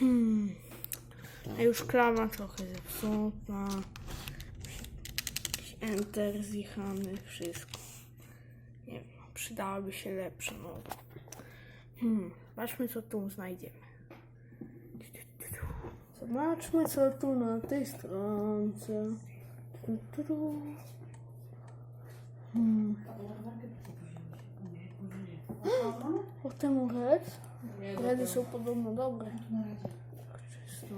Hmm. A już klawa trochę zepsuta. Enter zjechany, wszystko. Nie wiem, przydałaby się lepsza nowa. Hmm. Zobaczmy co tu znajdziemy. Zobaczmy co tu na tej stronce. Tu, tu, tu. Hmm. Redy są podobno dobre. Czysto.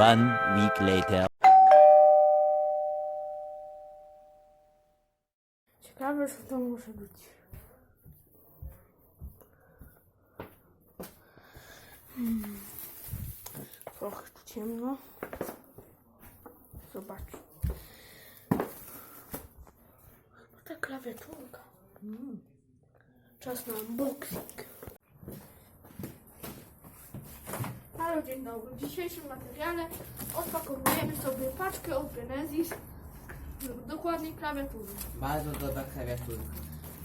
One week later. Ciekawe co to może być. Hmm. Trochę tu ciemno. Zobacz. Chyba ta klawiaturka. Mm. Czas na unboxing. Halo, dzień dobry. W dzisiejszym materiale odpakowujemy sobie paczkę od Genesis. Dokładnie klawiatury. Bardzo dobra klawiaturka.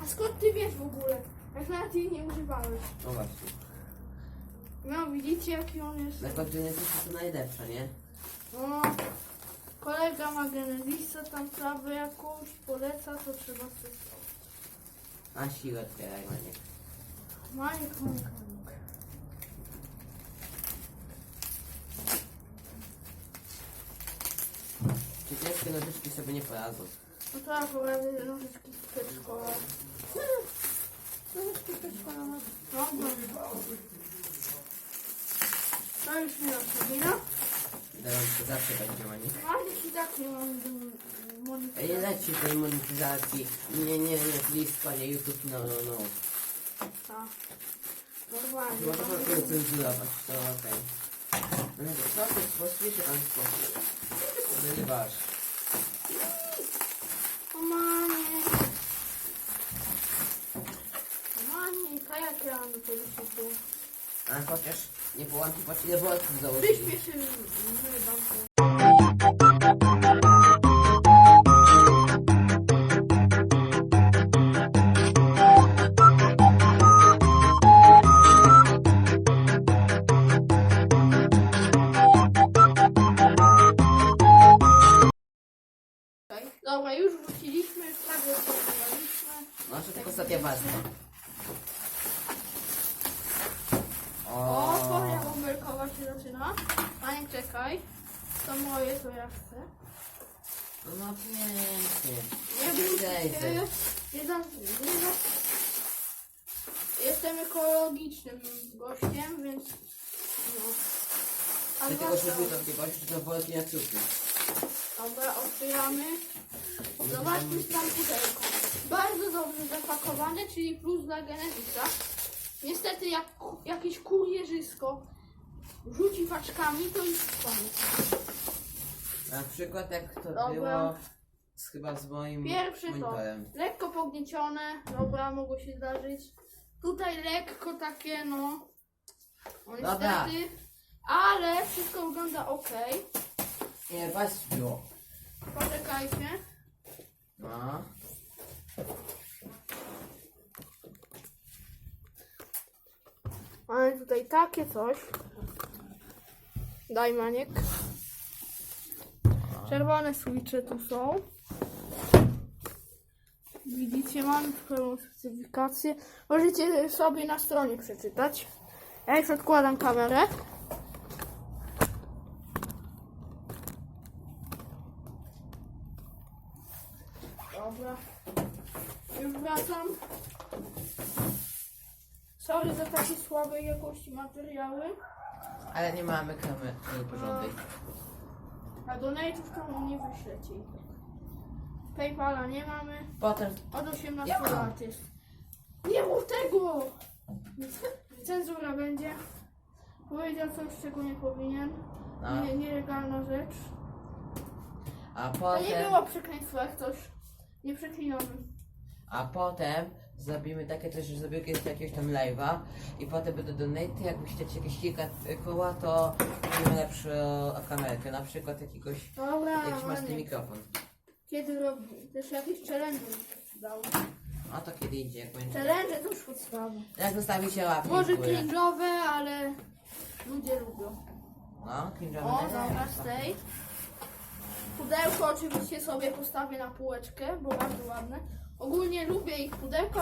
A skąd ty wiesz w ogóle? Jak nawet jej nie używałeś. No właśnie. No widzicie jaki on jest. Na Genesis to najlepsza, nie? No, kolega ma Genezisa, tam trawę jakąś poleca, to trzeba testować. A siłę otwieraj, maniek. Manik, manik, manik. Czy ciężkie nożyczki sobie nie poradzą? No to akurat nożyczki przedszkola. Nożyczki przedszkola. Dobra. To już nie odpowiada. Teraz to zawsze będzie maniek. Manik i tak nie mam Ej, monetyzacji. leci tej monetyzacji. Nie, nie, nie, blisko, nie YouTube, no, no, no. Tak. Normalnie. Chyba to tylko cenzurować, to okej. No nie, co ty, posłyszę tam spokój. Wyrywasz. O mamie. O mamie, a jak ja mam do tego się tu? A chociaż Nie było antypatii, nie było antypatii. Wyśpieszymy bankę. To ja chcę. No pięknie. Czy nie za, nie za... Jestem ekologicznym gościem, więc no. A Ty tylko zwłaszcza- to na cukru. Dobra, otwieramy. Zobaczmy tam pudełko. Bardzo dobrze zapakowane, czyli plus dla Genezisa. Niestety jak ku- jakieś kurierzysko rzuci paczkami, to już koniec. Na przykład jak to Dobra. było z, chyba z moim Pierwsze to monitorem. lekko pogniecione, dobra, mogło się zdarzyć. Tutaj lekko takie, no, no Dobra. niestety, ale wszystko wygląda ok. Nie, was było. Poczekajcie. No. Mamy tutaj takie coś. Daj maniek. Czerwone switche tu są. Widzicie, mamy pełną specyfikację. Możecie sobie na stronie przeczytać. Ja już odkładam kamerę. Dobra. Już wracam. Sorry za takie słabej jakości materiały. Ale nie mamy kamery porządnej. A donate'ów to nie wyślecie. Paypala nie mamy. Potem Od 18 Ja mam. lat jest. Nie mów tego! Cenzura będzie. Powiedział coś, czego nie powinien. No. Nie, nielegalna rzecz. a To nie potem, było przekleństwo jak coś. Nie przeklinamy. a potem zrobimy takie coś, że zrobimy kiedyś jakiegoś tam live'a i potem będą donaty, jak chcecie jakieś kilka koła, to będziemy lepszą kamerkę, na przykład jakiegoś, Dobra, jakiś Maniek. mikrofon. Kiedy robi? Też jakiś challenge przydał. A to kiedy indziej, jak będzie. Challenge to już podstawa. Jak zostawicie łapki Może w górę. cringe'owe, ale ludzie lubią. No, cringe'owe. O, dobra, z tej. Pudełko oczywiście sobie postawię na półeczkę, bo bardzo ładne. Ogólnie lubię ich pudełka,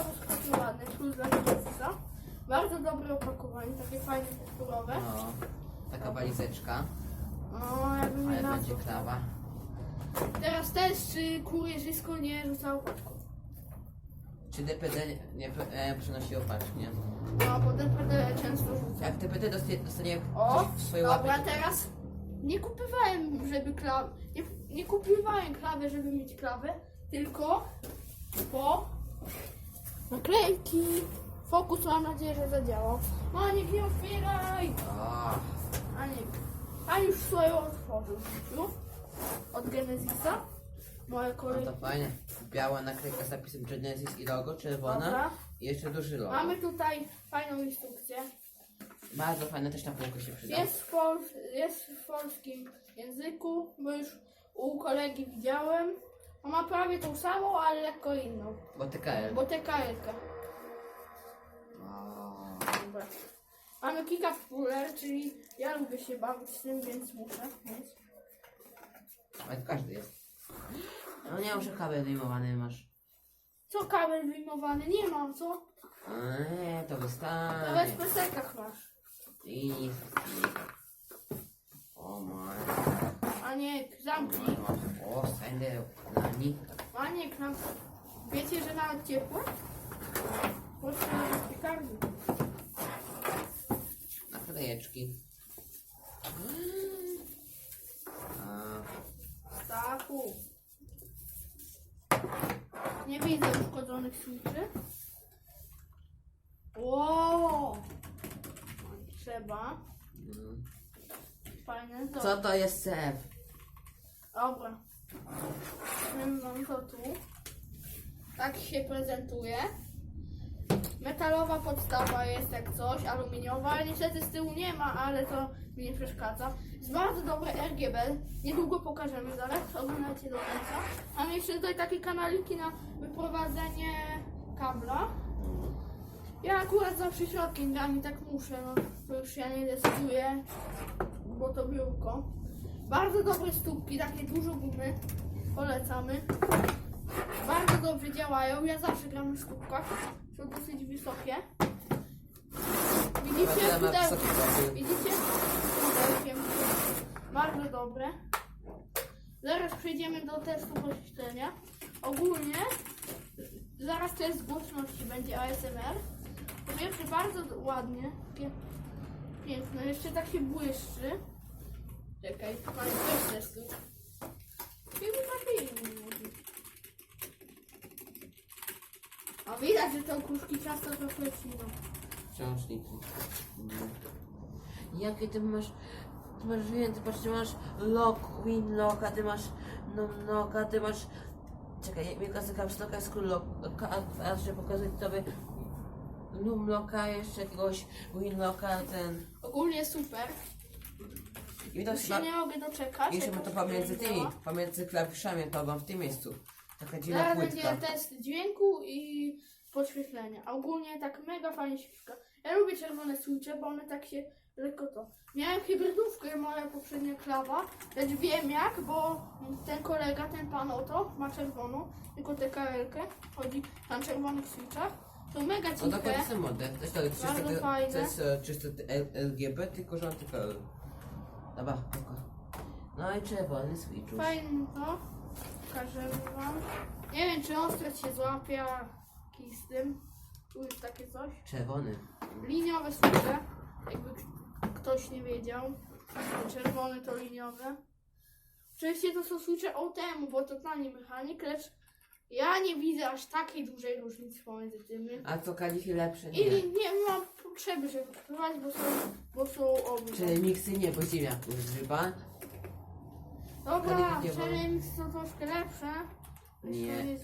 ładne. Plus dla Genesis. Bardzo dobre opakowanie, takie fajne, tekturowe. No, taka walizeczka, O, jakby mnie ale na będzie klawa. Teraz test, czy kurierzysko nie rzucało paczką. Czy DPD nie, e, przynosiło paczki, nie? No, bo DPD często rzuca. Jak DPD dostanie, dostanie O, w swoje dobra, łapy, to- teraz nie kupowałem, żeby klawę, nie, nie kupowałem klawę, żeby mieć klawę, tylko po naklejki. Fokus mam nadzieję, że zadziałał. Maniek, nie otwieraj! Maniek, a już swoją otworzył. Już? Od Genesisa. Moje no kolegi. to fajnie. Biała naklejka z napisem Genesis i logo, czerwona. Dobra. I jeszcze duży logo. Mamy tutaj fajną instrukcję. Bardzo fajne, też na półkę się przyda. Jest w, pol, jest w polskim języku, bo już u kolegi widziałem. On ma prawie tą samą, ale lekko inną. Bo TKL. Bo TKL-ka. O, Dobra. Mamy kilka czyli ja lubię się bawić z tym, więc muszę mieć. Ale to każdy jest. No nie muszę kabel wyjmowany masz. Co kabel wyjmowany? Nie mam, co? Nie, to Nawet w pesekach masz. I... O my. A nie, zamknij. O, sędzia. Nani. Maniek, nam... wiecie, że nawet ciepłe? Proszę na piekarni. Naklejeczki. A, Stachu. Nie widzę uszkodzonych switchy. Wow. Trzeba. mm. Fajne. Co to jest CF? Dobra. Mam to tu. Tak się prezentuje. Metalowa podstawa jest jak coś, aluminiowa, niestety z tyłu nie ma, ale to mi nie przeszkadza. Jest bardzo dobre RGB, niedługo pokażemy zaraz, oglądajcie do końca. Mam jeszcze tutaj takie kanaliki na wyprowadzenie kabla. Ja akurat zawsze środkiem dam tak muszę, no już ja nie decyduję, bo to biurko. Bardzo dobre stópki, takie dużo gumy. Polecamy. Bardzo dobrze działają. Ja zawsze gram w stópkach. Są dosyć wysokie. Widzicie? Pudełkiem. Widzicie? Pudełkiem. Bardzo dobre. Zaraz przejdziemy do testu poświetlenia. Ogólnie zaraz test głośności będzie ASMR. Po pierwsze bardzo ładnie. Piękne. Jeszcze tak się błyszczy. Czekaj, mamy też testu. Chyba takie inne. A widać, że te okuszki często trochę lecino. Książniki. Mm. Jakie ty masz... Ty masz więcej, patrz, ty masz lock, win lock, a ty masz num lock, a ty masz... Czekaj, mi pokazuje kapsloka, screw lock, a a jeszcze pokazuję tobie num locka, jeszcze jakiegoś win locka, ten... Ogólnie super. I to Już się nie mogę doczekać. Jeszcze ma to to pomiędzy tymi, pomiędzy klawiszami, to mam w tym miejscu. Taka dziwna Zaraz płytka. będzie test dźwięku i podświetlenia. A ogólnie tak mega fajnie świeczka. Ja lubię czerwone switche, bo one tak się lekko to. Miałem hybrydówkę, moja poprzednia klawa, lecz wiem jak, bo ten kolega, ten pan oto ma czerwoną, tylko TKL-kę, chodzi na czerwonych switchach. To mega No ciche. dokładnie ten model. To jest, to jest, Bardzo czysto, fajne. to jest e, czysto L- LGB, tylko że on tylko. Dobra, spoko. No i czerwony switch. Fajne to. Pokażę wam. Nie wiem, czy ostrość się złapie, a kij z tym. Tu jest takie coś. Czerwony. Liniowe switche, jakby ktoś nie wiedział. Te Czerwone to liniowe. Oczywiście to są switche OTM, bo to tani mechanik, lecz ja nie widzę aż takiej dużej różnicy pomiędzy tymi. A co kalichy lepsze? I Nie. nie mam potrzeby, żeby kupować, bo są, bo są obie. Czyli miksy nie, bo ziemia używa. Dobra, kalichy nie wolno. Challenge są troszkę lepsze. Nie. nie.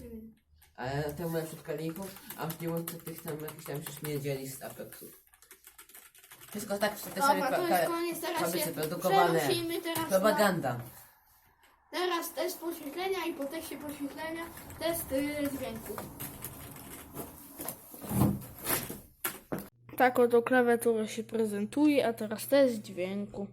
Ale temu lepsze od kalichów, a w nie łączy tych tam jakichś tam przecież nie dzieli z Apexów. Wszystko tak, te same Dobra, to jest koniec, teraz fabryce się produkowane. przenosimy teraz na, Propaganda. Teraz test poświetlenia i po teście poświetlenia test y, dźwięku. Tak oto klawiatura się prezentuje, a teraz test dźwięku.